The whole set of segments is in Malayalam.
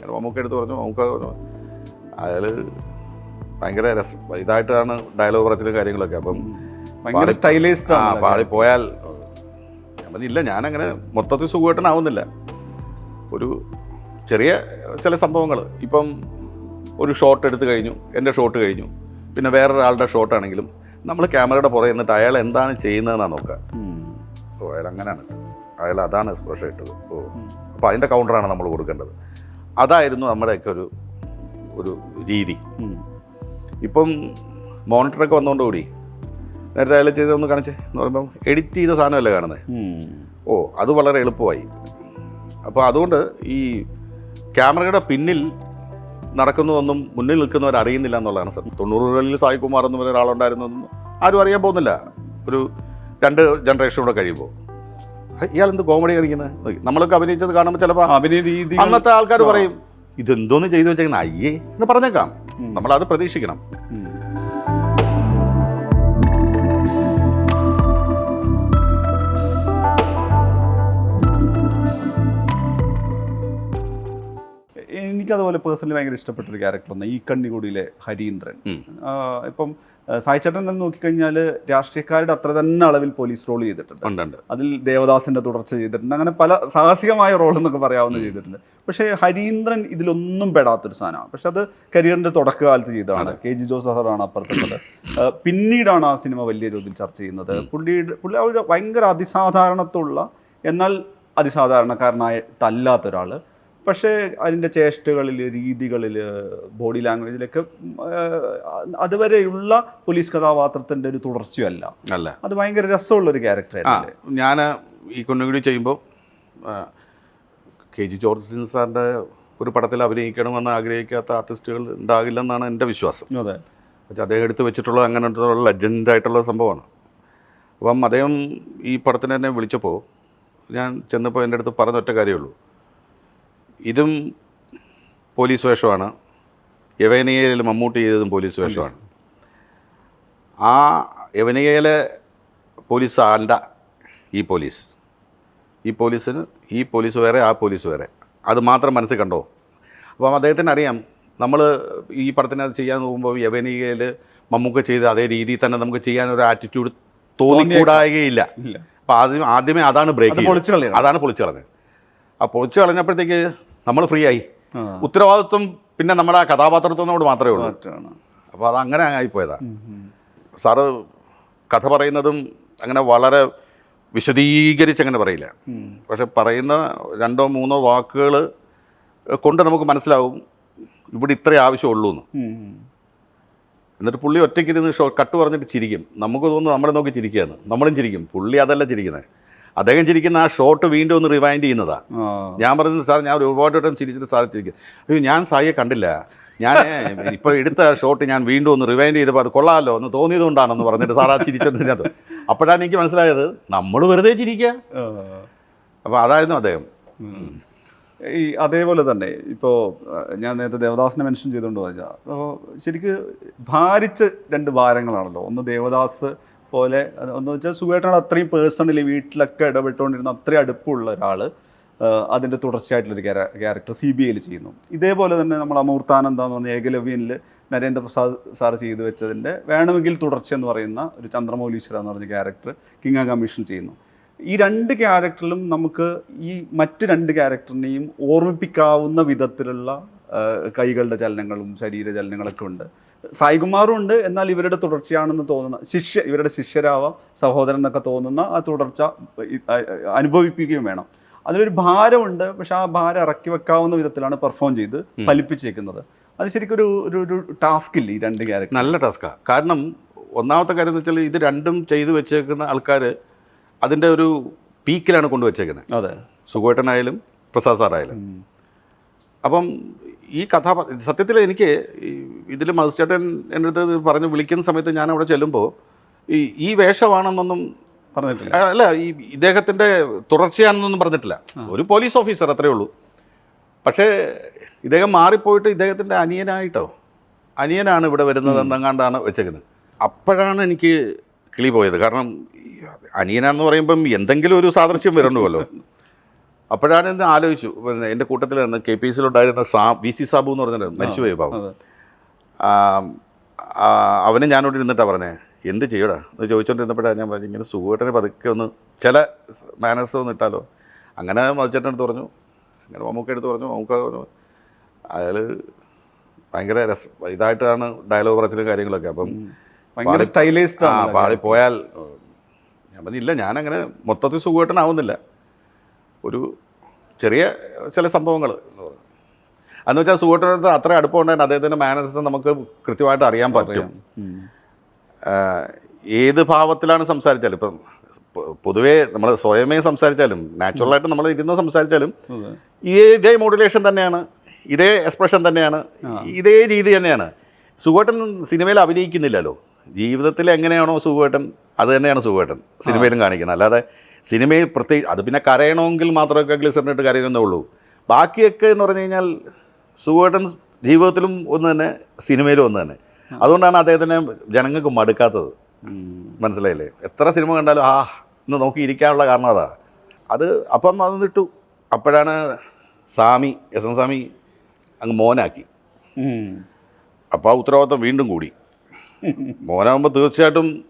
അങ്ങനെ മമ്മൂക്ക എടുത്ത് പറഞ്ഞു മമ്മൂക്ക പറഞ്ഞു. അയാൾ ഭയങ്കര രസം ഇതായിട്ടാണ് ഡയലോഗ് പറച്ചിലും കാര്യങ്ങളൊക്കെ. അപ്പം സ്റ്റൈലിസ്റ്റ് ആ പാടി പോയാൽ ഞാൻ പറഞ്ഞില്ല ഞാനങ്ങനെ മൊത്തത്തിൽ സുഖമായിട്ടനാവുന്നില്ല ഒരു ചെറിയ ചില സംഭവങ്ങൾ ഇപ്പം ഒരു ഷോട്ട് എടുത്തു കഴിഞ്ഞു എന്റെ ഷോട്ട് കഴിഞ്ഞു. പിന്നെ വേറൊരാളുടെ ഷോട്ടാണെങ്കിലും നമ്മൾ ക്യാമറയുടെ പുറകെ നിന്നിട്ട് അയാൾ എന്താണ് ചെയ്യുന്നതെന്നാണ് നോക്കുക. ഓ അയാൾ അങ്ങനെയാണ്. അയാൾ അതാണ് എക്സ്പ്രഷൻ ഇട്ടത്. ഓ. അപ്പോൾ അതിന്റെ കൗണ്ടറാണ് നമ്മൾ കൊടുക്കേണ്ടത്. അതായിരുന്നു നമ്മുടെയൊക്കെ ഒരു ഒരു രീതി. ഇപ്പം മോണിറ്ററൊക്കെ വന്നുകൊണ്ടുകൂടി നേരത്തെ അയാൾ ചെയ്തൊന്ന് കാണിച്ചേ എന്ന് പറയുമ്പം എഡിറ്റ് ചെയ്ത സാധനമല്ലേ കാണുന്നത് ഓ അത് വളരെ എളുപ്പമായി. അപ്പോൾ അതുകൊണ്ട് ഈ ക്യാമറയുടെ പിന്നിൽ നടക്കുന്നതൊന്നും മുന്നിൽ നിൽക്കുന്നവർ അറിയുന്നില്ല എന്നുള്ളതാണ് സത്യം. തൊണ്ണൂറുകളിൽ സായി കുമാർ എന്ന് പറയുന്ന ഒരാളുണ്ടായിരുന്നൊന്നും ആരും അറിയാൻ പോകുന്നില്ല. ഒരു രണ്ട് ജനറേഷൻ കൂടെ കഴിയുമ്പോൾ. ഇയാൾ എന്ത് കോമഡി കാണിക്കുന്നത് നമ്മളൊക്കെ അഭിനയിച്ചത് കാണുമ്പോൾ ചിലപ്പോൾ അഭിനയ രീതി അന്നത്തെ ആൾക്കാർ പറയും ഇതെന്തോന്ന് ചെയ്തു വെച്ചേക്കുന്ന? അയ്യേ. എന്ന് പറഞ്ഞേക്കാം. നമ്മളത് പ്രതീക്ഷിക്കണം. എനിക്കതുപോലെ പേഴ്സണലി ഭയങ്കര ഇഷ്ടപ്പെട്ട ഒരു ക്യാരക്ടർ ഒന്ന് ഈ കണ്ണികൂടിയിലെ ഹരീന്ദ്രൻ. ഇപ്പം സായിച്ചേട്ടൻ സായി ചേട്ടൻ തന്നെ നോക്കിക്കഴിഞ്ഞാൽ രാഷ്ട്രീയക്കാരുടെ അത്ര തന്നെ അളവിൽ പോലീസ് റോൾ ചെയ്തിട്ടുണ്ട്. അതിൽ ദേവദാസിന്റെ തുടർച്ച ചെയ്തിട്ടുണ്ട്. അങ്ങനെ പല സാഹസികമായ റോൾ എന്നൊക്കെ പറയാവുന്ന ചെയ്തിട്ടുണ്ട്. പക്ഷേ ഹരീന്ദ്രൻ ഇതിലൊന്നും പെടാത്തൊരു സാധനമാണ്. പക്ഷെ അത് കരിയറിന്റെ തുടക്കകാലത്ത് ചെയ്തതാണ്. കെ. ജി. ജോസ് സാറാണ് അപ്പുറത്തുള്ളത്. പിന്നീടാണ് ആ സിനിമ വലിയ തോതിൽ ചർച്ച ചെയ്യുന്നത്. പുള്ളിയുടെ പുള്ളി ഒരു ഭയങ്കര അതിസാധാരണത്തുള്ള എന്നാൽ അതിസാധാരണക്കാരനായിട്ടല്ലാത്ത ഒരാൾ പക്ഷേ അതിന്റെ ചേഷ്ടകളിൽ രീതികളിൽ ബോഡി ലാംഗ്വേജിലൊക്കെ അതുവരെയുള്ള പോലീസ് കഥാപാത്രത്തിന്റെ ഒരു തുടർച്ചയല്ല. അല്ല. അത് ഭയങ്കര രസമുള്ള ഒരു ആ ക്യാരക്ടറായിരുന്നു ഞാൻ ഈ കുന്നുകൂടി ചെയ്യുമ്പോൾ കെ ജി ജോർജ് സാറിന്റെ ഒരു പടത്തിൽ അഭിനയിക്കണമെന്ന് ആഗ്രഹിക്കാത്ത ആർട്ടിസ്റ്റുകൾ ഉണ്ടാകില്ലെന്നാണ് എന്റെ വിശ്വാസം. അതെ. പക്ഷേ അദ്ദേഹം എടുത്ത് വെച്ചിട്ടുള്ള അങ്ങനത്തെ ലെജൻഡായിട്ടുള്ള സംഭവമാണ്. അപ്പം അദ്ദേഹം ഈ പടത്തിന് തന്നെ വിളിച്ചപ്പോൾ ഞാൻ ചെന്നപ്പോൾ എന്റെ അടുത്ത് പറഞ്ഞൊറ്റ കാര്യമുള്ളൂ ഇതും പോലീസ് വേഷമാണ്. യവനികയിൽ മമ്മൂട്ടി ചെയ്തതും പോലീസ് വേഷമാണ്. ആ യവനികയിലെ പോലീസ് അല്ല ഈ പോലീസ്. ഈ പോലീസിന് ഈ പോലീസ് വേറെ ആ പോലീസ് വേറെ. അത് മാത്രം മനസ്സിൽ കണ്ടോ? അപ്പം അദ്ദേഹത്തിന് അറിയാം നമ്മൾ ഈ പടത്തിന് അത് ചെയ്യാൻ നോക്കുമ്പോൾ യവനികയിൽ മമ്മൂക്ക ചെയ്ത് അതേ രീതിയിൽ തന്നെ നമുക്ക് ചെയ്യാൻ ഒരു ആറ്റിറ്റ്യൂഡ് തോന്നിക്കൂടായികയില്ല. ഇല്ല അപ്പം ആദ്യം ആദ്യമേ അതാണ് ബ്രേക്ക് അതാണ് പൊളിച്ചു കളഞ്ഞത്. ആ പൊളിച്ചു കളഞ്ഞപ്പോഴത്തേക്ക് നമ്മൾ ഫ്രീ ആയി. ഉത്തരവാദിത്വം പിന്നെ നമ്മുടെ ആ കഥാപാത്രത്തിനോട് മാത്രമേ ഉള്ളൂ. അപ്പോൾ അത് അങ്ങനെ ആയിപ്പോയതാ ഉം, ഉം. സാറ് കഥ പറയുന്നതും അങ്ങനെ വളരെ വിശദീകരിച്ച് അങ്ങനെ പറയില്ല. പക്ഷെ പറയുന്ന രണ്ടോ മൂന്നോ വാക്കുകൾ കൊണ്ട് നമുക്ക് മനസ്സിലാവും ഇവിടെ ഇത്രേ ആവശ്യമുള്ളൂ എന്ന്. എന്നിട്ട് പുള്ളി ഒറ്റയ്ക്കിരുന്ന് ഷോ കട്ട് പറഞ്ഞിട്ട് ചിരിക്കും. നമുക്ക് തോന്നുന്നു നമ്മളെ നോക്കി ചിരിക്കുകയാണ്. നമ്മളും ചിരിക്കും. പുള്ളി അതല്ല ചിരിക്കുന്നത്. അദ്ദേഹം ചിരിക്കുന്ന ആ ഷോട്ട് വീണ്ടും ഒന്ന് റിവൈൻഡ് ചെയ്യുന്നതാണ് ഞാൻ പറയുന്നത് സാർ ഞാൻ ഒരുപാട് വട്ടം ചിരിച്ചിട്ട് സാർ ചിരിക്കും. അയ്യോ ഞാൻ സായിയെ കണ്ടില്ല. ഞാൻ ഇപ്പോൾ എടുത്ത ഷോട്ട് ഞാൻ വീണ്ടും ഒന്ന് റിവൈൻഡ് ചെയ്തപ്പോൾ അത് കൊള്ളാമല്ലോ എന്ന് തോന്നിയത് കൊണ്ടാണെന്ന് പറഞ്ഞിട്ട് സാർ ആ ചിരിച്ചോണ്ടിരുന്നത് അപ്പോഴാണ് എനിക്ക് മനസ്സിലായത് നമ്മൾ വെറുതെ ചിരിക്കുക അപ്പോൾ അതായിരുന്നു അദ്ദേഹം. ഈ അതേപോലെ തന്നെ ഇപ്പോൾ ഞാൻ നേരത്തെ ദേവദാസിനെ മെൻഷൻ ചെയ്തുകൊണ്ട് പറഞ്ഞാൽ അപ്പോൾ ശരിക്ക് ഭാരിച്ച രണ്ട് ഭാരങ്ങളാണല്ലോ. ഒന്ന് ദേവദാസ് പോലെ എന്ന് വെച്ചാൽ സുഖമായിട്ടാണ് അത്രയും പേഴ്സണലി വീട്ടിലൊക്കെ ഇടപെട്ടുകൊണ്ടിരുന്ന അത്രയും അടുപ്പമുള്ള ഒരാൾ അതിന്റെ തുടർച്ചയായിട്ടുള്ളൊരു ക്യാരക്ടർ സി ബി ഐയിൽ ചെയ്യുന്നു. ഇതേപോലെ തന്നെ നമ്മൾ അമൂർത്താനന്ദ എന്ന് പറഞ്ഞ ഏകലവ്യനിൽ നരേന്ദ്രപ്രസാദ് സാർ ചെയ്തു വെച്ചതിന്റെ വേണമെങ്കിൽ തുടർച്ച എന്ന് പറയുന്ന ഒരു ചന്ദ്രമൗലീശ്വര എന്ന് പറഞ്ഞ ക്യാരക്ടർ കിങ് കമ്മീഷൻ ചെയ്യുന്നു. ഈ രണ്ട് ക്യാരക്ടറിലും നമുക്ക് ഈ മറ്റ് രണ്ട് ക്യാരക്ടറിനെയും ഓർമ്മിപ്പിക്കാവുന്ന വിധത്തിലുള്ള കൈകളുടെ ചലനങ്ങളും ശരീര ചലനങ്ങളൊക്കെ ഉണ്ട്. സായികുമാറും ഉണ്ട്. എന്നാൽ ഇവരുടെ തുടർച്ചയാണെന്ന് തോന്നുന്ന ശിഷ്യ ഇവരുടെ ശിഷ്യരാവാം സഹോദരൻ എന്നൊക്കെ തോന്നുന്ന ആ തുടർച്ച അനുഭവിപ്പിക്കുകയും വേണം. അതിലൊരു ഭാരമുണ്ട്. പക്ഷെ ആ ഭാരം ഇറക്കി വെക്കാവുന്ന വിധത്തിലാണ് പെർഫോം ചെയ്ത് ഫലിപ്പിച്ചേക്കുന്നത്. അത് ശരിക്കും ഒരു ഒരു ടാസ്ക് ഇല്ല ഈ രണ്ട് ക്യാരക്ടർ? നല്ല ടാസ്ക്കാണ് കാരണം ഒന്നാമത്തെ കാര്യം എന്ന് വെച്ചാൽ ഇത് രണ്ടും ചെയ്തു വെച്ചേക്കുന്ന ആൾക്കാർ അതിന്റെ ഒരു പീക്കിലാണ് കൊണ്ടുവച്ചേക്കുന്നത് അതെ. സുഖേട്ടനായാലും പ്രസാദ് സാറായാലും. അപ്പം ഈ കഥ സത്യത്തിൽ എനിക്ക് ഇതിൽ മജിസ്ട്രേറ്റൻ എന്റെ അടുത്ത് പറഞ്ഞ് വിളിക്കുന്ന സമയത്ത് ഞാൻ അവിടെ ചെല്ലുമ്പോൾ ഈ ഈ വേഷമാണെന്നൊന്നും പറഞ്ഞിട്ടില്ല. അല്ല ഈ ഇദ്ദേഹത്തിന്റെ തുടർച്ചയാണെന്നൊന്നും പറഞ്ഞിട്ടില്ല. ഒരു പോലീസ് ഓഫീസർ അത്രയേ ഉള്ളൂ. പക്ഷേ ഇദ്ദേഹം മാറിപ്പോയിട്ട് ഇദ്ദേഹത്തിന്റെ അനിയനായിട്ടോ? അനിയനാണ് ഇവിടെ വരുന്നത് എന്നെങ്ങാണ്ടാണ് വെച്ചേക്കുന്നത്. അപ്പോഴാണ് എനിക്ക് കിളി പോയത്. കാരണം അനിയനാന്ന് പറയുമ്പം എന്തെങ്കിലും ഒരു സാദൃശ്യം വരണമല്ലോ അപ്പോഴാണ് എന്ന് ആലോചിച്ചു. പിന്നെ എന്റെ കൂട്ടത്തിൽ നിന്ന് കെ പി സിയിലുണ്ടായിരുന്ന സാ വി സി സാബു എന്ന് പറഞ്ഞിട്ട് മരിച്ചുപോയി പാവം അവനെ ഞാനോട് ഇരുന്നിട്ടാണ് പറഞ്ഞേ എന്ത് ചെയ്യടാ? എന്ന് ചോദിച്ചോണ്ടിരുന്നപ്പോഴാണ് ഞാൻ പറഞ്ഞു ഇങ്ങനെ സുഖമായിട്ടനെ പതുക്കെ ഒന്ന് ചില മാനേഴ്സ് ഒന്ന് ഇട്ടാലോ. അങ്ങനെ മതിച്ചേട്ടൻ അടുത്ത് പറഞ്ഞു അങ്ങനെ മമ്മൂക്ക എടുത്ത് പറഞ്ഞു മമ്മൂക്ക പറഞ്ഞു. അയാൾ ഭയങ്കര രസ ഇതായിട്ടാണ് ഡയലോഗ് പറച്ചിലും കാര്യങ്ങളൊക്കെ. അപ്പം ആ പാളി പാടി പോയാൽ ഞാൻ പറഞ്ഞില്ല ഞാനങ്ങനെ മൊത്തത്തിൽ സുഖമായിട്ടനാവുന്നില്ല ഒരു ചെറിയ ചില സംഭവങ്ങൾ. എന്ന് വെച്ചാൽ സുഹൃത്തിനടുത്ത് അത്ര അടുപ്പമുണ്ടായിരുന്നു അദ്ദേഹത്തിന്റെ മാനേജർസ് നമുക്ക് കൃത്യമായിട്ട് അറിയാൻ പറ്റും. ഏത് ഭാവത്തിലാണ് സംസാരിച്ചാലും ഇപ്പം പൊതുവേ നമ്മൾ സ്വയമേ സംസാരിച്ചാലും നാച്ചുറലായിട്ട് നമ്മൾ ഇരുന്ന് സംസാരിച്ചാലും. ഇതേ മോഡുലേഷൻ തന്നെയാണ്. ഇതേ എക്സ്പ്രഷൻ തന്നെയാണ്. ഇതേ രീതി തന്നെയാണ്. സുഖേട്ടൻ സിനിമയിൽ അഭിനയിക്കുന്നില്ലല്ലോ. ജീവിതത്തിൽ എങ്ങനെയാണോ സുഖേട്ടൻ അത് തന്നെയാണ് സുഖേട്ടൻ സിനിമയിലും കാണിക്കുന്നത്. അല്ലാതെ സിനിമയിൽ പ്രത്യേകിച്ച് അത് പിന്നെ കരയണമെങ്കിൽ മാത്രമൊക്കെ ഗ്ലിസറിനിട്ട് കരയുന്നേ ഉള്ളൂ. ബാക്കിയൊക്കെ എന്ന് പറഞ്ഞു കഴിഞ്ഞാൽ സുഖേട്ടൻ ജീവിതത്തിലും ഒന്ന് തന്നെ സിനിമയിലും ഒന്ന് തന്നെ. അതുകൊണ്ടാണ് അദ്ദേഹത്തിനെ ജനങ്ങൾക്ക് മടുക്കാത്തത്. മനസ്സിലായില്ലേ? എത്ര സിനിമ കണ്ടാലും ആ ഇന്ന് നോക്കി ഇരിക്കാനുള്ള കാരണം അതാ. അത് അപ്പം അത് നിട്ടു അപ്പോഴാണ് സ്വാമി എസ് എൻ സ്വാമി അങ്ങ് മോനാക്കി. അപ്പോൾ ആ ഉത്തരവാദിത്വം വീണ്ടും കൂടി. മോനാകുമ്പോൾ തീർച്ചയായിട്ടും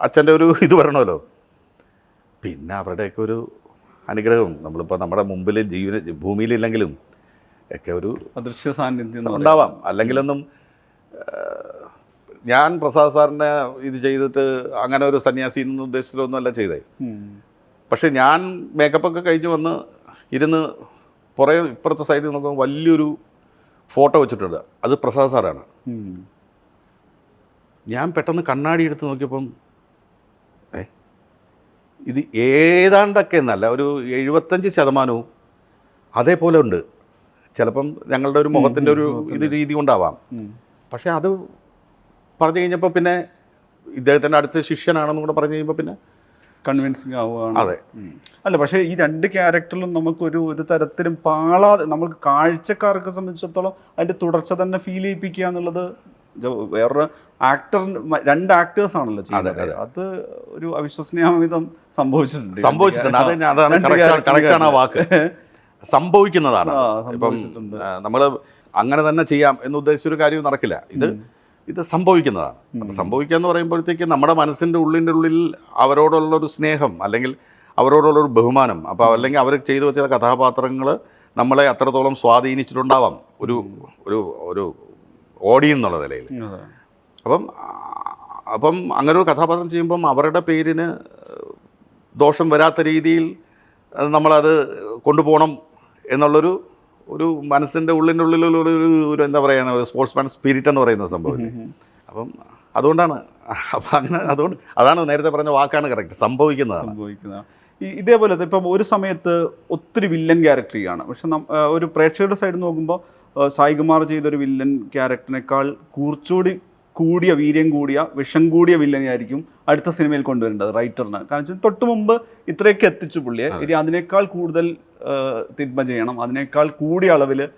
അച്ഛന്റെ ഒരു ഇത് വരണമല്ലോ. പിന്നെ അവരുടെയൊക്കെ ഒരു അനുഗ്രഹവും നമ്മളിപ്പോൾ നമ്മുടെ മുമ്പിൽ ജീവന ഭൂമിയിലില്ലെങ്കിലും ഒക്കെ ഒരു അദൃശ്യ സാന്നിധ്യം ഉണ്ടാവാം. അല്ലെങ്കിലൊന്നും ഞാൻ പ്രസാദ് സാറിനെ ഇത് ചെയ്തിട്ട് അങ്ങനെ ഒരു സന്യാസി എന്ന ഉദ്ദേശത്തിലൊന്നും അല്ല ചെയ്തേ. പക്ഷെ ഞാൻ മേക്കപ്പൊക്കെ കഴിഞ്ഞ് വന്ന് ഇരുന്ന് പുറകെ ഇപ്പുറത്തെ സൈഡിൽ നോക്കുമ്പോൾ വലിയൊരു ഫോട്ടോ വെച്ചിട്ടുണ്ട്. അത് പ്രസാദ് സാറാണ്. ഞാൻ പെട്ടെന്ന് കണ്ണാടി എടുത്ത് നോക്കിയപ്പം ഏ ഇത് ഏതാണ്ടൊക്കെ എന്നല്ല ഒരു എഴുപത്തഞ്ച് ശതമാനവും അതേപോലെ ഉണ്ട്. ചിലപ്പം ഞങ്ങളുടെ ഒരു മുഖത്തിന്റെ ഒരു ഇത് രീതി കൊണ്ടാവാം. പക്ഷേ അത് പറഞ്ഞു കഴിഞ്ഞപ്പോൾ പിന്നെ ഇദ്ദേഹത്തിന്റെ അടുത്ത ശിഷ്യനാണെന്നും കൂടെ പറഞ്ഞു കഴിയുമ്പോൾ പിന്നെ കൺവിൻസിങ് ആവുകയാണ്. അതെ. അല്ല പക്ഷേ ഈ രണ്ട് ക്യാരക്ടറിലും നമുക്കൊരു ഒരു തരത്തിലും പാളാതെ നമുക്ക് കാഴ്ചക്കാർക്ക് സംബന്ധിച്ചിടത്തോളം അതിന്റെ തുടർച്ച തന്നെ ഫീൽ ചെയ്യിപ്പിക്കുക എന്നുള്ളത് വേറൊരു ആക്ടർ രണ്ട് ആക്ടേഴ്സ് ആണല്ലോ ചെയ്യുന്നത്. അത്. ഒരു അവിശ്വസനീയമിതം സംഭവിച്ചിട്ടുണ്ട്. സംഭവിച്ചിട്ടുണ്ട്. അത് അതാണ് ആ വാക്ക്. സംഭവിക്കുന്നതാണ്. ഇപ്പം നമ്മൾ അങ്ങനെ തന്നെ ചെയ്യാം എന്ന് ഉദ്ദേശിച്ചൊരു കാര്യം നടക്കില്ല. ഇത് ഇത് സംഭവിക്കുന്നതാണ്. അപ്പം സംഭവിക്കുക എന്ന് പറയുമ്പോഴത്തേക്ക് നമ്മുടെ മനസ്സിന്റെ ഉള്ളിന്റെ ഉള്ളിൽ അവരോടുള്ളൊരു സ്നേഹം അല്ലെങ്കിൽ അവരോടുള്ളൊരു ബഹുമാനം അപ്പോൾ അല്ലെങ്കിൽ അവർ ചെയ്തു വെച്ച കഥാപാത്രങ്ങൾ നമ്മളെ അത്രത്തോളം സ്വാധീനിച്ചിട്ടുണ്ടാവാം. ഒരു ഒരു ഒരു ഓഡിയൻ എന്നുള്ള നിലയിൽ അപ്പം അപ്പം അങ്ങനെ ഒരു കഥാപാത്രം ചെയ്യുമ്പം അവരുടെ പേരിന് ദോഷം വരാത്ത രീതിയിൽ നമ്മളത് കൊണ്ടുപോകണം എന്നുള്ളൊരു ഒരു മനസ്സിന്റെ ഉള്ളിന്റെ ഉള്ളിലുള്ള ഒരു എന്താ പറയുക ഒരു സ്പോർട്സ്മാൻ സ്പിരിറ്റ് എന്ന് പറയുന്ന സംഭവം അപ്പം അതുകൊണ്ടാണ് അപ്പം അങ്ങനെ അതുകൊണ്ട് അതാണ് നേരത്തെ പറഞ്ഞ വാക്കാണ് കറക്റ്റ് സംഭവിക്കുന്നതാണ്. ഇതേപോലെ ഇപ്പം ഒരു സമയത്ത് ഒത്തിരി വില്ലൻ ക്യാരക്ടറിയാണ് ചെയ്യാണ് പക്ഷെ ഒരു പ്രേക്ഷകരുടെ സൈഡ് നോക്കുമ്പോൾ സായികുമാർ ചെയ്ത ഒരു വില്ലൻ ക്യാരക്ടറിനേക്കാൾ കൂർച്ചൂടി കൂടിയ വീര്യം കൂടിയ വിഷം കൂടിയ വില്ലനെയായിരിക്കും അടുത്ത സിനിമയിൽ കൊണ്ടുവരേണ്ടത് റൈറ്ററിന്. കാരണം വെച്ചാൽ തൊട്ട് മുമ്പ് ഇത്രയൊക്കെ എത്തിച്ചു പുള്ളിയെ. ഇനി അതിനേക്കാൾ കൂടുതൽ തിന്മ ചെയ്യണം. അതിനേക്കാൾ കൂടിയ അളവിൽ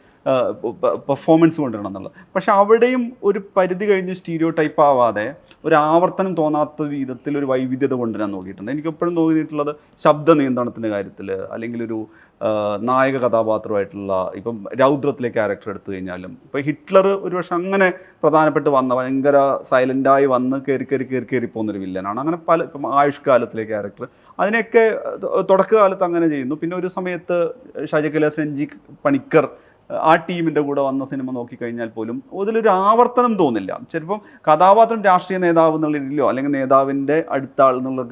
പെർഫോമൻസ് കൊണ്ടുവരണം എന്നുള്ളത്. പക്ഷെ അവിടെയും ഒരു പരിധി കഴിഞ്ഞ് സ്റ്റീരിയോ ടൈപ്പ് ആവാതെ ഒരു ആവർത്തനം തോന്നാത്ത വിധത്തിൽ ഒരു വൈവിധ്യത കൊണ്ടുവരാൻ നോക്കിയിട്ടുണ്ട്. എനിക്ക് എപ്പോഴും തോന്നിയിട്ടുള്ളത് ശബ്ദ നിയന്ത്രണത്തിന്റെ കാര്യത്തിൽ അല്ലെങ്കിൽ ഒരു നായക കഥാപാത്രമായിട്ടുള്ള ഇപ്പം രൗദ്രത്തിലെ ക്യാരക്ടർ എടുത്തു കഴിഞ്ഞാലും ഇപ്പം ഹിറ്റ്ലർ ഒരുപക്ഷെ അങ്ങനെ പ്രധാനപ്പെട്ട് വന്ന ഭയങ്കര സൈലന്റായി വന്ന് കയറി കയറി കയറി കയറി പോകുന്നൊരു വില്ലനാണ് അങ്ങനെ പല ഇപ്പം ആയുഷ് കാലത്തിലെ ക്യാരക്ടർ അതിനെയൊക്കെ തുടക്കകാലത്ത് അങ്ങനെ ചെയ്യുന്നു. പിന്നെ ഒരു സമയത്ത് ഷാജക്കല സെഞ്ചി പണിക്കർ ആ ടീമിന്റെ കൂടെ വന്ന സിനിമ നോക്കിക്കഴിഞ്ഞാൽ പോലും അതിലൊരു ആവർത്തനം തോന്നില്ല. ചിലപ്പം കഥാപാത്രം രാഷ്ട്രീയ നേതാവ് എന്നുള്ള രീതിയിലോ അല്ലെങ്കിൽ നേതാവിന്റെ അടുത്ത ആൾ എന്നുള്ള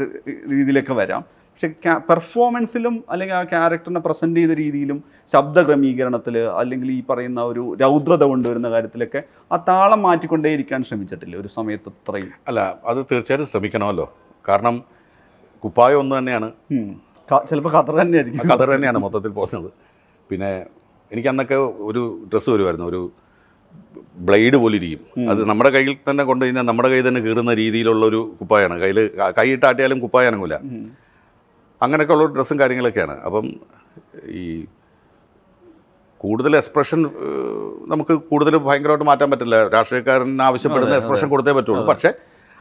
രീതിയിലൊക്കെ വരാം. പക്ഷെ പെർഫോമൻസിലും അല്ലെങ്കിൽ ആ ക്യാരക്ടറിനെ പ്രസന്റ് ചെയ്ത രീതിയിലും ശബ്ദ ക്രമീകരണത്തിൽ അല്ലെങ്കിൽ ഈ പറയുന്ന ഒരു രൗദ്രത കൊണ്ടുവരുന്ന കാര്യത്തിലൊക്കെ ആ താളം മാറ്റിക്കൊണ്ടേ ഇരിക്കാൻ ശ്രമിച്ചിട്ടില്ല ഒരു സമയത്ത് അത്രയും. അല്ല അത് തീർച്ചയായിട്ടും ശ്രമിക്കണമല്ലോ. കാരണം കുപ്പായം ഒന്ന് തന്നെയാണ്. ചിലപ്പോൾ ഖത്തർ തന്നെയായിരിക്കും. ഖത്തർ തന്നെയാണ് മൊത്തത്തിൽ പോകുന്നത്. പിന്നെ എനിക്ക് അന്നൊക്കെ ഒരു ഡ്രസ്സ് വരുമായിരുന്നു. ഒരു ബ്ലേഡ് പോലെ ഇരിക്കും അത് നമ്മുടെ കയ്യിൽ തന്നെ കൊണ്ടു കഴിഞ്ഞാൽ നമ്മുടെ കയ്യിൽ തന്നെ കീറുന്ന രീതിയിലുള്ള ഒരു കുപ്പായാണ്. കയ്യിൽ കൈയിട്ടാട്ടിയാലും കുപ്പായ അനങ്ങൂല ഉം. അങ്ങനെയൊക്കെ ഉള്ള ഡ്രസ്സും കാര്യങ്ങളൊക്കെയാണ്. അപ്പം ഈ കൂടുതൽ എക്സ്പ്രഷൻ നമുക്ക് കൂടുതൽ ഭയങ്കരമായിട്ട് മാറ്റാൻ പറ്റില്ല. രാഷ്ട്രീയക്കാരൻ ആവശ്യപ്പെടുന്ന എക്സ്പ്രഷൻ കൊടുത്തേ പറ്റുള്ളൂ. പക്ഷേ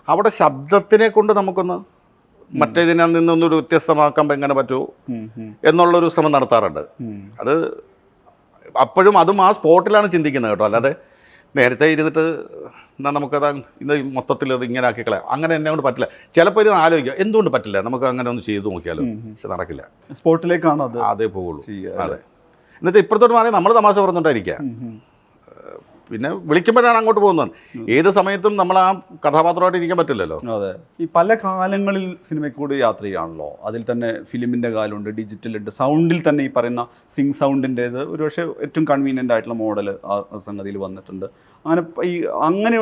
അവിടെ ശബ്ദത്തിനെ കൊണ്ട് നമുക്കൊന്ന് മറ്റേതിനെ നിന്നൊന്നൊരു വ്യത്യസ്തമാക്കാൻ എങ്ങനെ പറ്റുമോ എന്നുള്ളൊരു ശ്രമം നടത്താറുണ്ട്. അത് അപ്പോഴും അതും ആ സ്പോട്ടിലാണ് ചിന്തിക്കുന്നത് കേട്ടോ. അല്ലാതെ നേരത്തെ ഇരുന്നിട്ട് എന്നാൽ നമുക്കത് ഇന്ന് മൊത്തത്തിൽ അത് ഇങ്ങനെ ആക്കി കളയാം. അങ്ങനെ എന്നെ കൊണ്ട് പറ്റില്ല. ചിലപ്പോൾ ഇത് ആലോചിക്കുക എന്തുകൊണ്ട് പറ്റില്ല? നമുക്ക് അങ്ങനെ ഒന്ന് ചെയ്തു നോക്കിയാലോ? പക്ഷെ നടക്കില്ല. സ്പോട്ടിലേക്കാണ് അത്? അതേ പോവുള്ളൂ. അതെ. എന്നിട്ട് ഇപ്പുറത്തോട്ട് മാറി നമ്മൾ തമാശ പറഞ്ഞുകൊണ്ടായിരിക്കുക. പിന്നെ വിളിക്കുമ്പോഴാണ് അങ്ങോട്ട് പോകുന്നത്. ഏത് സമയത്തും നമ്മൾ ആ കഥാപാത്രമായിട്ട് ഇരിക്കാൻ പറ്റില്ലല്ലോ. അതെ. ഈ പല കാലങ്ങളിൽ സിനിമയ്ക്ക് കൂടി യാത്ര ചെയ്യാണല്ലോ. അതിൽ തന്നെ ഫിലിമിന്റെ കാലമുണ്ട് ഡിജിറ്റൽ ഉണ്ട് സൗണ്ടിൽ തന്നെ ഈ പറയുന്ന സിങ് സൗണ്ടിന്റേത് ഒരുപക്ഷെ ഏറ്റവും കൺവീനിയന്റ് ആയിട്ടുള്ള മോഡൽ ആ സംഗതിയിൽ വന്നിട്ടുണ്ട്. അങ്ങനെ ഈ അങ്ങനെ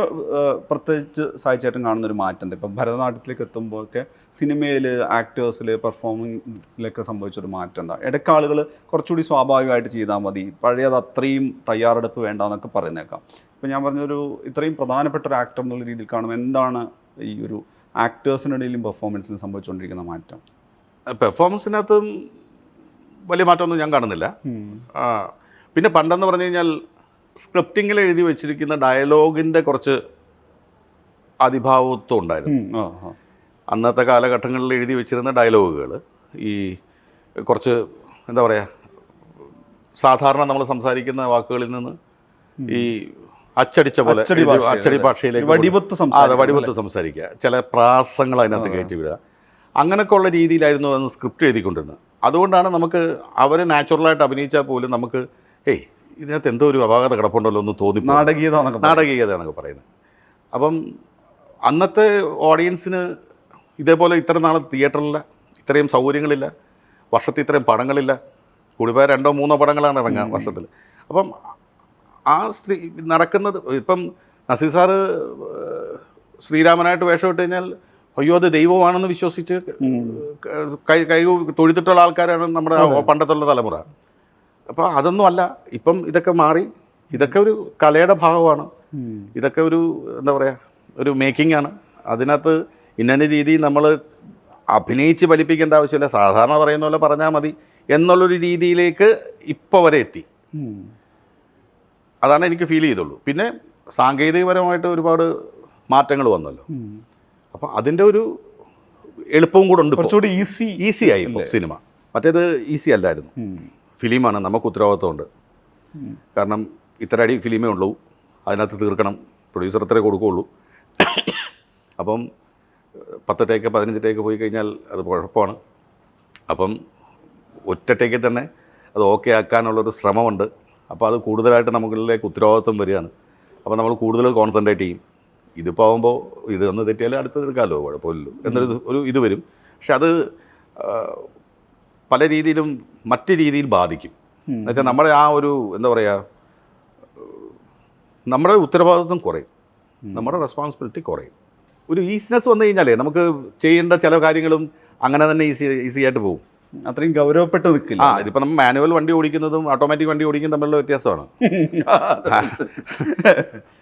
പ്രത്യേകിച്ച് സായിച്ചേട്ടൻ കാണുന്ന ഒരു മാറ്റം ഇപ്പം ഭരതനാട്യത്തിലേക്ക് എത്തുമ്പോഴൊക്കെ സിനിമയിൽ ആക്ടേഴ്സിൽ പെർഫോമൻസിലൊക്കെ സംഭവിച്ചൊരു മാറ്റം എന്താ? ഇടയ്ക്ക് ആളുകൾ കുറച്ചുകൂടി സ്വാഭാവികമായിട്ട് ചെയ്താൽ മതി. പഴയത് അത്രയും തയ്യാറെടുപ്പ് വേണ്ട എന്നൊക്കെ പറയുന്നേക്കാം. ഇപ്പം ഞാൻ പറഞ്ഞൊരു ഇത്രയും പ്രധാനപ്പെട്ട ഒരു ആക്ടർ എന്നുള്ള രീതിയിൽ കാണും എന്താണ് ഈ ഒരു ആക്ടേഴ്സിനിടയിലും പെർഫോമൻസിലും സംഭവിച്ചുകൊണ്ടിരിക്കുന്ന മാറ്റം? പെർഫോമൻസിനകത്തും വലിയ മാറ്റമൊന്നും ഞാൻ കാണുന്നില്ല. പിന്നെ പണ്ടെന്ന് പറഞ്ഞു കഴിഞ്ഞാൽ സ്ക്രിപ്റ്റിങ്ങിൽ എഴുതി വെച്ചിരിക്കുന്ന ഡയലോഗിന്റെ കുറച്ച് അതിഭാവത്വം ഉണ്ടായിരുന്നു. അന്നത്തെ കാലഘട്ടങ്ങളിൽ എഴുതി വെച്ചിരുന്ന ഡയലോഗുകൾ ഈ കുറച്ച് എന്താ പറയുക സാധാരണ നമ്മൾ സംസാരിക്കുന്ന വാക്കുകളിൽ നിന്ന് ഈ അച്ചടിച്ച പോലെ അച്ചടി. ഭാഷയിലേക്ക് വടിവത്ത് അതെ വടിവത്ത് സംസാരിക്കുക. ചില പ്രാസങ്ങൾ അതിനകത്ത് കയറ്റി വിടുക അങ്ങനെയൊക്കെ ഉള്ള രീതിയിലായിരുന്നു അന്ന് സ്ക്രിപ്റ്റ് എഴുതിക്കൊണ്ടിരുന്നത്. അതുകൊണ്ടാണ് നമുക്ക് അവർ നാച്ചുറലായിട്ട് അഭിനയിച്ചാൽ പോലും നമുക്ക് ഏയ് ഇതിനകത്ത് എന്തോ ഒരു അപാകത കിടപ്പുണ്ടല്ലോ എന്ന് തോന്നി നാടകീയത. നാടകീയത എന്നൊക്കെ പറയുന്നത്. അപ്പം അന്നത്തെ ഓഡിയൻസിന് ഇതേപോലെ ഇത്ര നാൾ തിയേറ്ററിലില്ല ഇത്രയും സൗകര്യങ്ങളില്ല വർഷത്തിൽ ഇത്രയും പടങ്ങളില്ല. കൂടിപ്പോയ രണ്ടോ മൂന്നോ പടങ്ങളാണ് ഇറങ്ങുക വർഷത്തിൽ. അപ്പം ആ സ്ത്രീ നടക്കുന്നത് ഇപ്പം നസീർ സാറ് ശ്രീരാമനായിട്ട് വേഷം ഇട്ട് കഴിഞ്ഞാൽ അയ്യോ അത് ദൈവമാണെന്ന് വിശ്വസിച്ച് കൈ കൈ തൊഴുത്തിട്ടുള്ള ആൾക്കാരാണ് നമ്മുടെ പണ്ടത്തുള്ള തലമുറ. അപ്പോൾ അതൊന്നും അല്ല. ഇപ്പം ഇതൊക്കെ മാറി. ഇതൊക്കെ ഒരു കലയുടെ ഭാഗമാണ്. ഇതൊക്കെ ഒരു എന്താ പറയുക ഒരു മേക്കിംഗ് ആണ്. അതിനകത്ത് ഇന്ന രീതിയിൽ നമ്മൾ അഭിനയിച്ച് ഫലിപ്പിക്കേണ്ട ആവശ്യമില്ല. സാധാരണ പറയുന്ന പോലെ പറഞ്ഞാൽ മതി എന്നുള്ളൊരു രീതിയിലേക്ക് ഇപ്പോൾ വരെ എത്തി. അതാണ് എനിക്ക് ഫീൽ ചെയ്തുള്ളൂ. പിന്നെ സാങ്കേതികപരമായിട്ട് ഒരുപാട് മാറ്റങ്ങൾ വന്നല്ലോ. അപ്പോൾ അപ്പം അതിന്റെ ഒരു എളുപ്പവും കൂടെ ഉണ്ട് കുറച്ചുകൂടി ഈസി ഈസി ആയി സിനിമ. മറ്റേത് ഈസി അല്ലായിരുന്നു. ഫിലിമാണ് നമുക്ക് ഉത്തരവാദിത്വമുണ്ട്. കാരണം ഇത്ര അടി ഫിലിമേ ഉള്ളൂ. അതിനകത്ത് തീർക്കണം. പ്രൊഡ്യൂസർ ഇത്രേ കൊടുക്കുകയുള്ളൂ. അപ്പം പത്ത് ടേക്ക് പതിനഞ്ച് ടേക്ക് പോയി കഴിഞ്ഞാൽ അത് കുഴപ്പമാണ്. അപ്പം ഒറ്റ ടേക്കിൽ തന്നെ അത് ഓക്കെ ആക്കാനുള്ളൊരു ശ്രമമുണ്ട്. അപ്പോൾ അത് കൂടുതലായിട്ട് നമുക്കുള്ളിലേക്ക് ഉത്തരവാദിത്വം വരികയാണ്. അപ്പോൾ നമ്മൾ കൂടുതൽ കോൺസെൻട്രേറ്റ് ചെയ്യും. ഇതിപ്പോൾ ആകുമ്പോൾ ഇത് ഒന്ന് തെറ്റിയാൽ അടുത്തത് എടുക്കാമല്ലോ കുഴപ്പമില്ലല്ലോ. എന്നൊരു ഒരു ഇത് വരും. പക്ഷെ അത് പല രീതിയിലും മറ്റ് രീതിയിൽ ബാധിക്കും. എന്നുവെച്ചാൽ നമ്മുടെ ആ ഒരു എന്താ പറയുക നമ്മുടെ ഉത്തരവാദിത്വം കുറയും. നമ്മുടെ റെസ്പോൺസിബിലിറ്റി കുറയും. ഒരു ഈസിനെസ് വന്നു കഴിഞ്ഞാലേ നമുക്ക് ചെയ്യേണ്ട ചില കാര്യങ്ങളും അങ്ങനെ തന്നെ ഈസി ഈസി ആയിട്ട് പോകും. അത്രയും ഗൗരവപ്പെട്ട് നിൽക്കില്ല. ആ ഇതിപ്പോൾ നമ്മൾ മാനുവൽ വണ്ടി ഓടിക്കുന്നതും ഓട്ടോമാറ്റിക് വണ്ടി ഓടിക്കുന്നതും തമ്മിലുള്ള വ്യത്യാസമാണ്.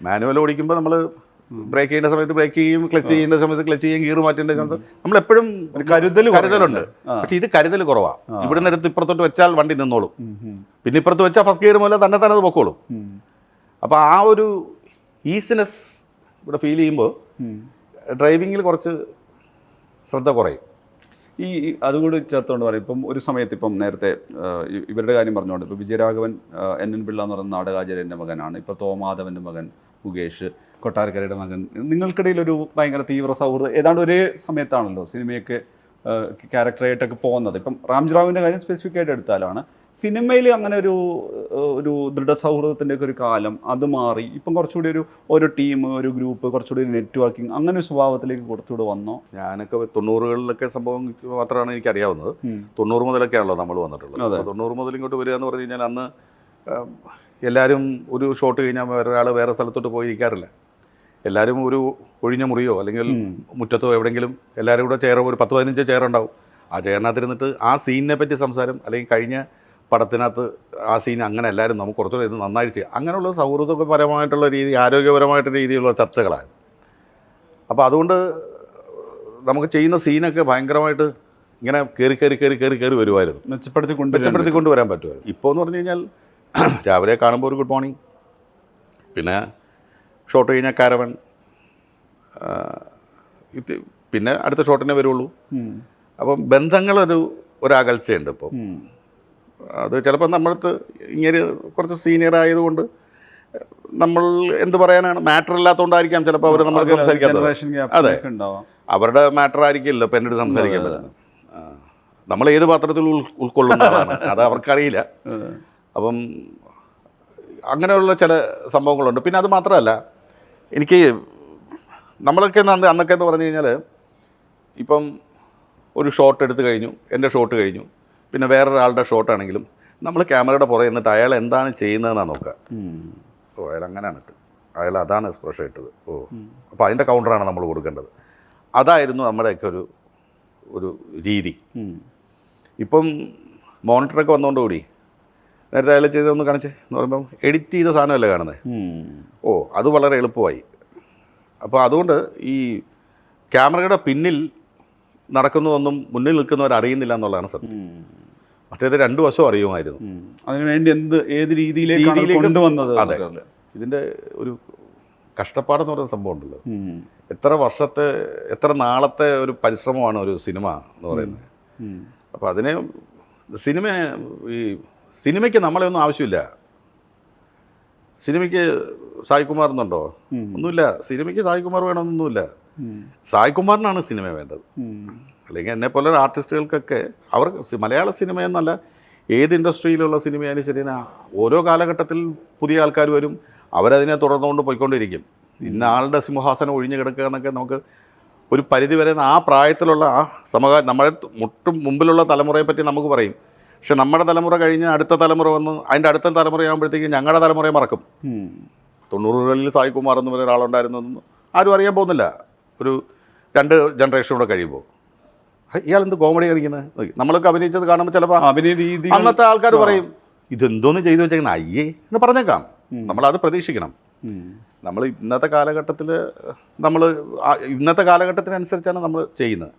മാനുവൽ ഓടിക്കുമ്പോൾ നമ്മൾ ബ്രേക്ക് ചെയ്യുന്ന സമയത്ത് ബ്രേക്ക് ചെയ്യും ക്ലച്ച് ചെയ്യുന്ന സമയത്ത് ക്ലച്ച് ചെയ്യും ഗിയർ മാറ്റേണ്ട സമയത്ത് നമ്മളെപ്പോഴും ഒരു കരുതൽ കരുതലുണ്ട്. പക്ഷെ ഇത് കരുതൽ കുറവാണ് ഇവിടുന്ന് എടുത്ത് ഇപ്പുറത്തോട്ട് വെച്ചാൽ വണ്ടി നിന്നോളും. പിന്നെ ഇപ്പുറത്ത് വെച്ചാൽ ഫസ്റ്റ് ഗിയർ മൂലം തന്നെ തന്നെ അത് പൊക്കോളും. അപ്പോൾ ആ ഒരു ഈസിനെസ് ഇവിടെ ഫീൽ ചെയ്യുമ്പോൾ. ഡ്രൈവിങ്ങിൽ കുറച്ച് ശ്രദ്ധ കുറയും. ഈ ഈ അതുകൂടി ചേർത്തുകൊണ്ട് പറയും. ഇപ്പം ഒരു സമയത്ത് ഇപ്പം നേരത്തെ ഇവരുടെ കാര്യം പറഞ്ഞുകൊണ്ട് ഇപ്പോൾ വിജയരാഘവൻ എൻ എൻ പിള്ള എന്ന് പറയുന്ന നാടകാചാര്യന്റെ മകനാണ്. ഇപ്പോൾ തോമാധവന്റെ മകൻ മുകേഷ്. കൊട്ടാരക്കരയുടെ മകൻ. നിങ്ങൾക്കിടയിൽ ഒരു ഭയങ്കര തീവ്ര സൗഹൃദം. ഏതാണ്ട് ഒരേ സമയത്താണല്ലോ സിനിമയൊക്കെ ക്യാരക്ടറായിട്ടൊക്കെ പോകുന്നത്. ഇപ്പം റാംജിറാവിന്റെ കാര്യം സ്പെസിഫിക് ആയിട്ട് എടുത്താലാണ്. സിനിമയിൽ അങ്ങനെ ഒരു ഒരു ദൃഢ സൗഹൃദത്തിന്റെ ഒക്കെ ഒരു കാലം അത് മാറി. ഇപ്പം കുറച്ചുകൂടി ഒരു ഓരോ ടീം ഒരു ഗ്രൂപ്പ് കുറച്ചുകൂടി ഒരു നെറ്റ്വർക്കിംഗ് അങ്ങനെ ഒരു സ്വഭാവത്തിലേക്ക് കുറച്ചുകൂടി വന്നോ? ഞാനൊക്കെ തൊണ്ണൂറുകളിലൊക്കെ സംഭവം മാത്രമാണ് എനിക്ക് അറിയാവുന്നത്. തൊണ്ണൂറ് മുതലൊക്കെയാണല്ലോ നമ്മൾ വന്നിട്ടുള്ളത്. തൊണ്ണൂറ് മുതൽ ഇങ്ങോട്ട് വരിക എന്ന് പറഞ്ഞു കഴിഞ്ഞാൽ അന്ന് എല്ലാവരും ഒരു ഷോട്ട് കഴിഞ്ഞാൽ വേറെ ഒരാൾ വേറെ സ്ഥലത്തോട്ട് പോയി ഇരിക്കാറില്ല എല്ലാവരും ഒരു ഒഴിഞ്ഞ മുറിയോ അല്ലെങ്കിൽ മുറ്റത്തോ എവിടെയെങ്കിലും എല്ലാവരും കൂടെ ചെയർ ഒരു പത്ത് പതിനഞ്ച് ചെയർ ഉണ്ടാവും. ആ ചെയറിനകത്ത് ഇരുന്നിട്ട് ആ സീനിനെ പറ്റി സംസാരം അല്ലെങ്കിൽ കഴിഞ്ഞ പടത്തിനകത്ത് ആ സീൻ അങ്ങനെ എല്ലാവരും നമുക്ക് കുറച്ചുകൂടെ ഇത് നന്നായിട്ട് ചെയ്യാം. അങ്ങനെയുള്ള സൗഹൃദപരമായിട്ടുള്ള രീതി ആരോഗ്യപരമായിട്ടുള്ള രീതിയിലുള്ള ചർച്ചകളാണ്. അപ്പോൾ അതുകൊണ്ട് നമുക്ക് ചെയ്യുന്ന സീനൊക്കെ ഭയങ്കരമായിട്ട് ഇങ്ങനെ കയറി കയറി കയറി കയറി കയറി വരുമായിരുന്നു. മെച്ചപ്പെടുത്തി കൊണ്ട് മെച്ചപ്പെടുത്തി കൊണ്ടുവരാൻ പറ്റുമായിരുന്നു. ഇപ്പോൾ എന്ന് പറഞ്ഞു കഴിഞ്ഞാൽ രാവിലെ കാണുമ്പോൾ ഒരു ഗുഡ് മോർണിംഗ് പിന്നെ ഷോട്ട് കഴിഞ്ഞാൽ കാരവൻ ഇത് പിന്നെ അടുത്ത ഷോട്ടിനെ വരുള്ളൂ. അപ്പം ബന്ധങ്ങളൊരു ഒരകൽച്ചയുണ്ട് ഇപ്പോൾ ഉം. അത് ചിലപ്പോൾ നമ്മളടുത്ത് ഇങ്ങനെ കുറച്ച് സീനിയർ ആയതുകൊണ്ട് നമ്മൾ എന്ത് പറയാനാണ്? മാറ്റർ ഇല്ലാത്തതുകൊണ്ടായിരിക്കാം ചിലപ്പോൾ അവർ നമ്മൾ സംസാരിക്കാത്തത്. അതെ. അവരുടെ മാറ്റർ ആയിരിക്കില്ല ഇപ്പം എന്റെ സംസാരിക്കാൻ പറ്റുന്നത്. നമ്മൾ ഏത് പാത്രത്തിൽ ഉൾ ഉൾക്കൊള്ളുന്ന അത് അവർക്കറിയില്ല. അപ്പം അങ്ങനെയുള്ള ചില സംഭവങ്ങളുണ്ട്. പിന്നെ അത് മാത്രമല്ല എനിക്ക് നമ്മളൊക്കെ അന്ന് അന്നൊക്കെ എന്ന് പറഞ്ഞു കഴിഞ്ഞാൽ ഇപ്പം ഒരു ഷോട്ട് എടുത്തു കഴിഞ്ഞു എന്റെ ഷോട്ട് കഴിഞ്ഞു പിന്നെ വേറൊരാളുടെ ഷോട്ടാണെങ്കിലും നമ്മൾ ക്യാമറയുടെ പുറകെ നിന്നിട്ട് അയാൾ എന്താണ് ചെയ്യുന്നതെന്നാണ് നോക്കുക. ഓ അയാൾ അങ്ങനെയാണ് ഇട്ട് അയാൾ അതാണ് എക്സ്പ്രഷൻ ഇട്ടത്. ഓ അപ്പോൾ അതിന്റെ കൗണ്ടറാണ് നമ്മൾ കൊടുക്കേണ്ടത്. അതായിരുന്നു നമ്മുടെയൊക്കെ ഒരു ഒരു രീതി. ഇപ്പം മോണിറ്ററൊക്കെ വന്നുകൊണ്ടുകൂടി നേരത്തെ അയാൾ ചെയ്തതൊന്ന് കാണിച്ചേ എന്ന് പറയുമ്പം എഡിറ്റ് ചെയ്ത സാധനമല്ലേ കാണുന്നത്? ഓ അത് വളരെ എളുപ്പമായി. അപ്പോൾ അതുകൊണ്ട് ഈ ക്യാമറയുടെ പിന്നിൽ നടക്കുന്നതൊന്നും മുന്നിൽ നിൽക്കുന്നവർ അറിയുന്നില്ല എന്നുള്ളതാണ് സത്യം. മറ്റേത് രണ്ടു വശവും അറിയുമായിരുന്നു. അതിനുവേണ്ടി എന്ത് ഏത് രീതിയിലേക്ക് കൊണ്ടുവന്നത് അതെ. ഇതിന്റെ ഒരു കഷ്ടപ്പാടെന്ന് പറയുന്ന സംഭവം ഉണ്ടല്ലോ. എത്ര വർഷത്തെ എത്ര നാളത്തെ ഒരു പരിശ്രമമാണ് ഒരു സിനിമ എന്ന് പറയുന്നത്. അപ്പോൾ അതിനെ സിനിമ ഈ സിനിമയ്ക്ക് നമ്മളെ ഒന്നും ആവശ്യമില്ല. സിനിമയ്ക്ക് സായികുമാർ എന്നുണ്ടോ? ഒന്നുമില്ല. സിനിമയ്ക്ക് സായികുമാർ വേണമെന്നൊന്നുമില്ല. സായികുമാറിനാണ് സിനിമ വേണ്ടത്. അല്ലെങ്കിൽ എന്നെ പോലെ ആർട്ടിസ്റ്റുകൾക്കൊക്കെ അവർ മലയാള സിനിമ എന്നല്ല ഏത് ഇൻഡസ്ട്രിയിലുള്ള സിനിമയായാലും ശരി ഓരോ കാലഘട്ടത്തിൽ പുതിയ ആൾക്കാർ വരും അവരതിനെ തുടർന്നുകൊണ്ട് പോയിക്കൊണ്ടിരിക്കും. ഇന്ന ആളുടെ സിംഹാസനം ഒഴിഞ്ഞു കിടക്കുക എന്നൊക്കെ നമുക്ക് ഒരു പരിധി വരെ ആ പ്രായത്തിലുള്ള ആ സമകാല നമ്മുടെ മുട്ടും മുമ്പിലുള്ള തലമുറയെ പറ്റി നമുക്ക് പറയും. പക്ഷെ നമ്മുടെ തലമുറ കഴിഞ്ഞ് അടുത്ത തലമുറ വന്ന് അതിന്റെ അടുത്ത തലമുറയാകുമ്പോഴത്തേക്കും ഞങ്ങളുടെ തലമുറയെ മറക്കും. തൊണ്ണൂറുകളിൽ സായികുമാർ എന്ന് പറയുന്ന ഒരാളുണ്ടായിരുന്നു എന്ന് ആരും അറിയാൻ പോകുന്നില്ല. ഒരു രണ്ട് ജനറേഷൻ കൂടെ കഴിയുമ്പോൾ. ഇയാൾ എന്ത് കോമഡി കാണിക്കുന്നത് നമ്മളൊക്കെ അഭിനയിച്ചത് കാണുമ്പോൾ ചിലപ്പോൾ അഭിനയ രീതി അന്നത്തെ ആൾക്കാർ പറയും ഇതെന്തോന്ന് ചെയ്തു വെച്ചേക്കുന്ന? അയ്യേ എന്ന് പറഞ്ഞേക്കാം. നമ്മളത് പ്രതീക്ഷിക്കണം. നമ്മൾ ഇന്നത്തെ കാലഘട്ടത്തിൽ നമ്മൾ ഇന്നത്തെ കാലഘട്ടത്തിനനുസരിച്ചാണ് നമ്മൾ ചെയ്യുന്നത്.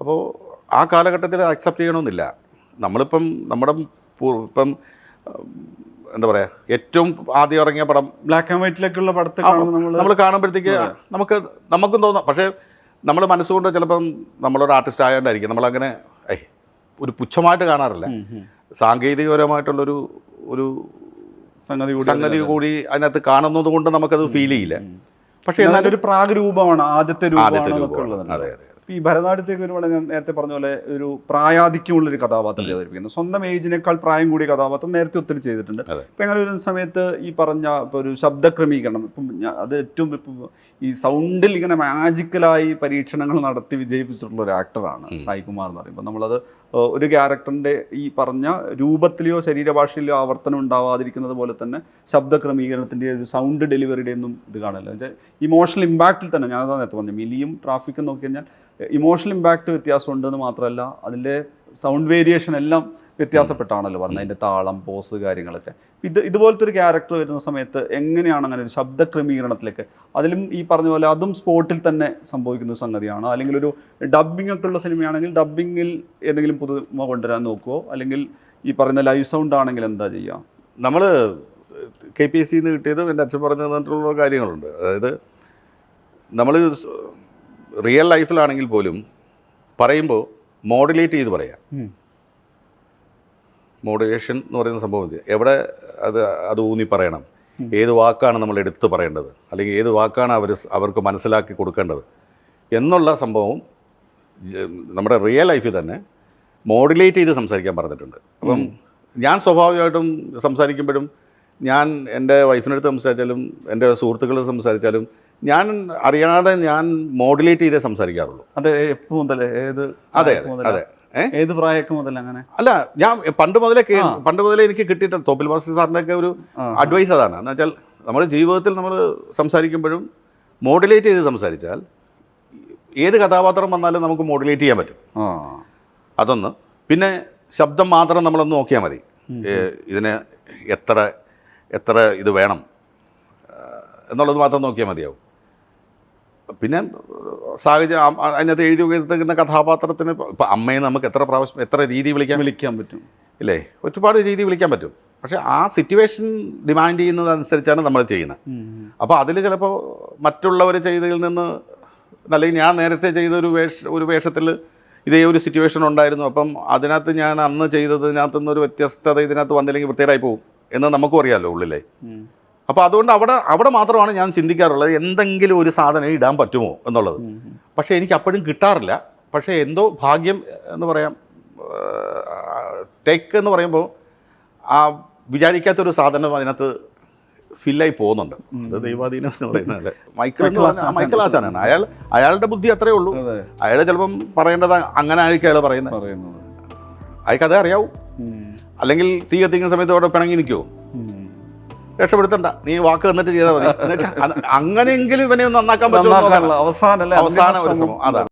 അപ്പോൾ ആ കാലഘട്ടത്തിൽ അക്സെപ്റ്റ് ചെയ്യണമെന്നില്ല. നമ്മളിപ്പം നമ്മുടെ ഇപ്പം എന്താ പറയുക ഏറ്റവും ആദ്യം ഇറങ്ങിയ പടം ബ്ലാക്ക് ആൻഡ് വൈറ്റിലേക്കുള്ള പടത്തെ നമ്മൾ കാണുമ്പോഴത്തേക്ക് നമുക്ക് നമുക്കും തോന്നാം. പക്ഷേ നമ്മൾ മനസ്സുകൊണ്ട് ചിലപ്പം നമ്മളൊരു ആർട്ടിസ്റ്റ് ആയതുകൊണ്ടായിരിക്കും നമ്മളങ്ങനെ ഏ ഒരു പുച്ഛമായിട്ട് കാണാറില്ല. സാങ്കേതികപരമായിട്ടുള്ളൊരു ഒരു സംഗതി കൂടി സംഗതി കൂടി അതിനകത്ത് കാണുന്നത് കൊണ്ട് നമുക്കത് ഫീൽ ചെയ്യില്ല. പക്ഷേ എന്നാലും എന്നാലും ഒരു പ്രാഗ് രൂപമാണ് ആദ്യത്തെ രൂപമാണ്. അതെ അതെ. ഈ ഭരതനാട്യത്തേക്ക് വരുമ്പോൾ ഞാൻ നേരത്തെ പറഞ്ഞ പോലെ ഒരു പ്രായാധിക്യമുള്ളൊരു കഥാപാത്രം അവതരിപ്പിക്കുന്നു സ്വന്തം ഏജിനേക്കാൾ പ്രായം കൂടിയ കഥാപാത്രം നേരത്തെ ഒത്തിരി ചെയ്തിട്ടുണ്ട്. ഇപ്പം അങ്ങനെ ഒരു സമയത്ത് ഈ പറഞ്ഞ ഇപ്പോൾ ഒരു ശബ്ദ ക്രമീകരണം ഇപ്പം അത് ഏറ്റവും ഇപ്പം ഈ സൗണ്ടിൽ ഇങ്ങനെ മാജിക്കലായി പരീക്ഷണങ്ങൾ നടത്തി വിജയിപ്പിച്ചിട്ടുള്ള ഒരു ആക്ടറാണ് സായികുമാർ എന്ന് പറയുമ്പോൾ. നമ്മളത് ഒരു ക്യാരക്ടറിന്റെ ഈ പറഞ്ഞ രൂപത്തിലെയോ ശരീരഭാഷയിലെയോ ആവർത്തനം ഉണ്ടാവാതിരിക്കുന്നത് പോലെ തന്നെ ശബ്ദ ക്രമീകരണത്തിന്റെ ഒരു സൗണ്ട് ഡെലിവറിയുടെ ഒന്നും ഇത് കാണില്ല. വെച്ചാൽ ഇമോഷണൽ ഇമ്പാക്റ്റിൽ തന്നെ ഞാൻ അതാ നേരത്തെ പറഞ്ഞു മിലിയും ട്രാഫിക്കും നോക്കി കഴിഞ്ഞാൽ ഇമോഷണൽ ഇമ്പാക്റ്റ് വ്യത്യാസമുണ്ടെന്ന് മാത്രമല്ല അതിന്റെ സൗണ്ട് വേരിയേഷൻ എല്ലാം വ്യത്യാസപ്പെട്ടാണല്ലോ പറഞ്ഞത്. അതിന്റെ താളം പോസ് കാര്യങ്ങളൊക്കെ. ഇത് ഇതുപോലത്തെ ഒരു ക്യാരക്ടർ വരുന്ന സമയത്ത് എങ്ങനെയാണ് അങ്ങനെ ഒരു ശബ്ദ ക്രമീകരണത്തിലേക്ക്? അതിലും ഈ പറഞ്ഞ പോലെ അതും സ്പോട്ടിൽ തന്നെ സംഭവിക്കുന്ന സംഗതിയാണ്. അല്ലെങ്കിൽ ഒരു ഡബ്ബിംഗ് ഒക്കെ ഉള്ള സിനിമയാണെങ്കിൽ ഡബ്ബിങ്ങിൽ ഏതെങ്കിലും പുതുമ കൊണ്ടുവരാൻ നോക്കുമോ അല്ലെങ്കിൽ ഈ പറയുന്ന ലൈവ് സൗണ്ട് ആണെങ്കിൽ എന്താ ചെയ്യുക നമ്മൾ കെ പി എസ് സിന്ന് കിട്ടിയതും എന്റെ അച്ഛൻ പറഞ്ഞു തന്നിട്ടുള്ള കാര്യങ്ങളുണ്ട്. അതായത് നമ്മൾ റിയൽ ലൈഫിലാണെങ്കിൽ പോലും പറയുമ്പോൾ മോഡുലേറ്റ് ചെയ്ത് പറയാം. മോഡുലേഷൻ എന്ന് പറയുന്ന സംഭവം. എവിടെ അത് അത് ഊന്നി പറയണം. ഏത് വാക്കാണ് നമ്മൾ എടുത്തു പറയേണ്ടത്? അല്ലെങ്കിൽ ഏത് വാക്കാണ് അവർ അവർക്ക് മനസ്സിലാക്കി കൊടുക്കേണ്ടത്? എന്നുള്ള സംഭവം നമ്മുടെ റിയൽ ലൈഫിൽ തന്നെ മോഡുലേറ്റ് ചെയ്ത് സംസാരിക്കാൻ പറഞ്ഞിട്ടുണ്ട്. അപ്പം ഞാൻ സ്വാഭാവികമായിട്ടും സംസാരിക്കുമ്പോഴും ഞാൻ എന്റെ വൈഫിനടുത്ത് സംസാരിച്ചാലും എന്റെ സുഹൃത്തുക്കളോട് സംസാരിച്ചാലും ഞാൻ അറിയാതെ ഞാൻ മോഡുലേറ്റ് ചെയ്തേ സംസാരിക്കാറുള്ളൂ. അതെ എപ്പോൾ മുതൽ ഏത് അതെ അതെ അതെ. ഏത് പ്രായമൊക്കെ മുതൽ അങ്ങനെ? അല്ല ഞാൻ പണ്ട് മുതലേ പണ്ട് മുതലേ എനിക്ക് കിട്ടിയിട്ടുണ്ട് തോപ്പിൽ വാസി സാറിന്റെ ഒക്കെ ഒരു അഡ്വൈസ് അതാണ്. എന്ന് വെച്ചാൽ നമ്മുടെ ജീവിതത്തിൽ നമ്മൾ സംസാരിക്കുമ്പോഴും മോഡുലേറ്റ് ചെയ്ത് സംസാരിച്ചാൽ ഏത് കഥാപാത്രം വന്നാലും നമുക്ക് മോഡുലേറ്റ് ചെയ്യാൻ പറ്റും. അതൊന്ന്. പിന്നെ ശബ്ദം മാത്രം നമ്മളൊന്ന് നോക്കിയാൽ മതി. ഇതിന് എത്ര എത്ര ഇത് വേണം. എന്നുള്ളത് മാത്രം നോക്കിയാൽ മതിയാവും. പിന്നെ സാഹചര്യം അതിനകത്ത് എഴുതി ഉയർത്തുന്ന കഥാപാത്രത്തിന് ഇപ്പം അമ്മയെ നമുക്ക് എത്ര പ്രാവശ്യം എത്ര രീതി വിളിക്കാൻ വിളിക്കാൻ പറ്റും. ഇല്ലേ? ഒരുപാട് രീതി വിളിക്കാൻ പറ്റും. പക്ഷെ ആ സിറ്റുവേഷൻ ഡിമാൻഡ് ചെയ്യുന്നതനുസരിച്ചാണ് നമ്മൾ ചെയ്യുന്നത്. അപ്പോൾ അതിൽ ചിലപ്പോൾ മറ്റുള്ളവർ ചെയ്തതിൽ നിന്ന് അല്ലെങ്കിൽ ഞാൻ നേരത്തെ ചെയ്ത ഒരു വേഷ ഒരു വേഷത്തിൽ ഇതേ ഒരു സിറ്റുവേഷൻ ഉണ്ടായിരുന്നു. അപ്പം അതിനകത്ത് ഞാൻ അന്ന് ചെയ്തതിനകത്ത് നിന്ന് ഒരു വ്യത്യസ്തത ഇതിനകത്ത് വന്നില്ലെങ്കിൽ വൃത്തികേടായി പോകും എന്ന് നമുക്കും അറിയാമല്ലോ ഉള്ളിലെ. അപ്പോൾ അതുകൊണ്ട് അവിടെ അവിടെ മാത്രമാണ് ഞാൻ ചിന്തിക്കാറുള്ളത് എന്തെങ്കിലും ഒരു സാധനം ഇടാൻ പറ്റുമോ എന്നുള്ളത്. പക്ഷേ എനിക്ക് അപ്പോഴും കിട്ടാറില്ല. പക്ഷേ എന്തോ ഭാഗ്യം എന്ന് പറയാം ടേക്ക് എന്ന് പറയുമ്പോൾ ആ വിചാരിക്കാത്തൊരു സാധനം അതിനകത്ത് ഫില്ലായി പോകുന്നുണ്ട്. അത് ദൈവാധീനം എന്ന് പറയുന്നത് മൈക്കിൾ എന്ന് പറഞ്ഞാൽ മൈക്കിൾ ആശാനാണ് അയാൾ അയാളുടെ ബുദ്ധി അത്രേ ഉള്ളൂ. അയാൾ ചിലപ്പം പറയേണ്ടത് അങ്ങനെ ആയിരിക്കും അയാൾ പറയുന്നത്. അയാൾക്ക് അതേ അറിയാവൂ അല്ലെങ്കിൽ തീ കത്തിക്കുന്ന സമയത്ത് അവിടെ പിണങ്ങി നിൽക്കുമോ. രക്ഷപ്പെടുത്തണ്ട. നീ വാക്ക് തന്നിട്ട് ചെയ്താൽ മതി. അങ്ങനെയെങ്കിലും ഇവനെ ഒന്ന് നന്നാക്കാൻ പറ്റുമോ. അവസാനം അവസാന ഒരു ശ്രമം. അതാണ്.